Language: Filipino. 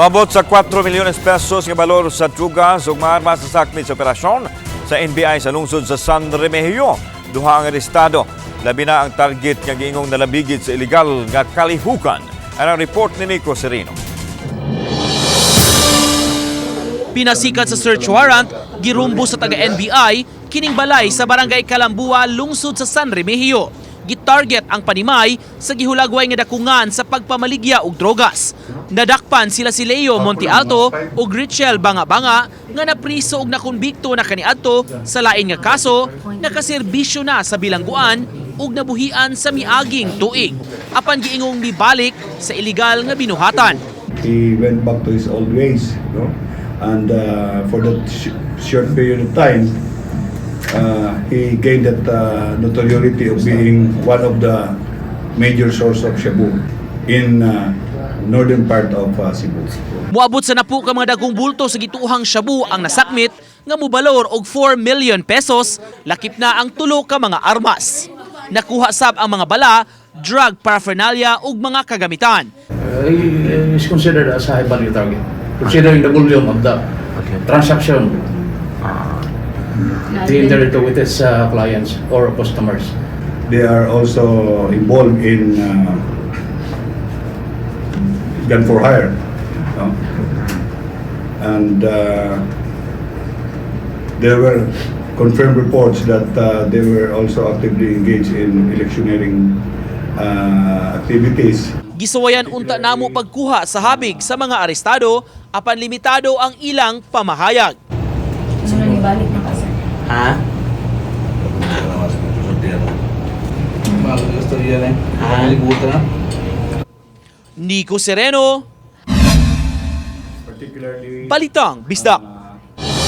Mabot sa 4 milyones pesos nga balor sa drugas ug mga armas sa sakmit sa operasyon sa NBI sa lungsod sa San Remigio. Duha ang arestado. Labi na ang target nga giingong nalabigid sa illegal nga kalihukan. Ang report ni Nico Sereno? Pinasikat sa search warrant, girumbo sa taga-NBI, kining balay sa barangay Kalambua, lungsod sa San Remigio. Gitarget ang panimay sa gihulagway nga dakungan sa pagpamaligya og drogas. Nadakpan sila si Leo Monte Alto ug Richel Banga-Banga nga napriso og nakonbikto na kaniadto sa lain nga kaso nakaserbisyo na sa bilangguan ug nabuhian sa miaging tuig. Apan giingong mibalik sa illegal nga binuhatan. he went back to his old ways, no? And uh, for that sh- short period of time, uh, he gained that uh, notoriety of being one of the major source of Shabu in uh, northern part of uh, Cebu. Muabot sa napo ka mga dagong bulto sa gituhang shabu ang nasakmit nga mubalor og 4 million pesos, lakip na ang tulo ka mga armas. Nakuha sab ang mga bala, drug paraphernalia ug mga kagamitan. Uh, is considered as a high value target, considering the volume of the transaction he entered into with his uh, clients or customers. They are also involved in uh, gun for hire, no? and uh, there were confirmed reports that uh, they were also actively engaged in electioneering uh, activities. Gisuwayan unta namo pagkuha sa habig sa mga arestado apan limitado ang ilang pamahayag. Ano na nibalik na kasi? Ha? Gusto yan eh. Ah. Nico Sereno, Particularly Balitang Bisdak.